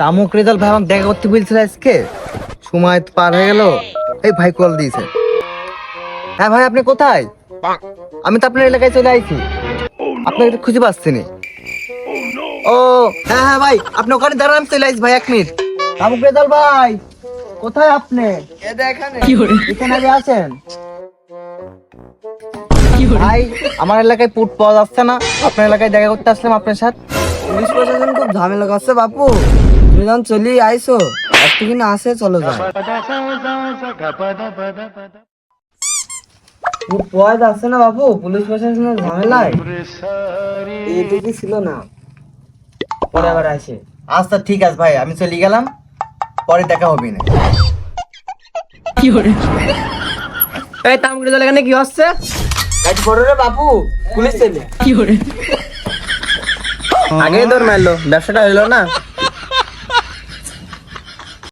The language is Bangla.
তামুক রেজাল্ট ভাই আমাকে দেখা করতে বলছিল আজকে। সময় তো পার হয়ে গেল। এই ভাই কল দিয়েছে। হ্যাঁ ভাই আপনি কোথায়? আমি তো আপনার এলাকায় চলে আইছি। আপনাকে তো খুঁজে পাচ্ছি না। ও হ্যাঁ হ্যাঁ ভাই আপনি ওখানে দাঁড়ান আমি চলে আইছি ভাই এক মিনিট। তামুক রেজাল্ট ভাই কোথায় আপনি? এখানে আগে আছেন ভাই আমার এলাকায় পুট পাওয়া যাচ্ছে না। আপনার এলাকায় দেখা করতে আসলাম আপনার সাথে। পুলিশ প্রশাসন খুব ঝামেলা করছে বাপু। তুমি যখন চলি আইসো। একটু কিনা আসে চলো যাও যাচ্ছে না বাপু পুলিশ প্রশাসনের ঝামেলায়? এইটুকু ছিল না। পরে আবার আসে। আচ্ছা ঠিক আছে ভাই আমি চলে গেলাম। পরে দেখা হবে না। এই তামগুড়ি দল এখানে কি হচ্ছে? গাড়ি পড়ো রে বাপু পুলিশ চলে আগেই দৌড় মারলো ব্যবসাটা হইল না।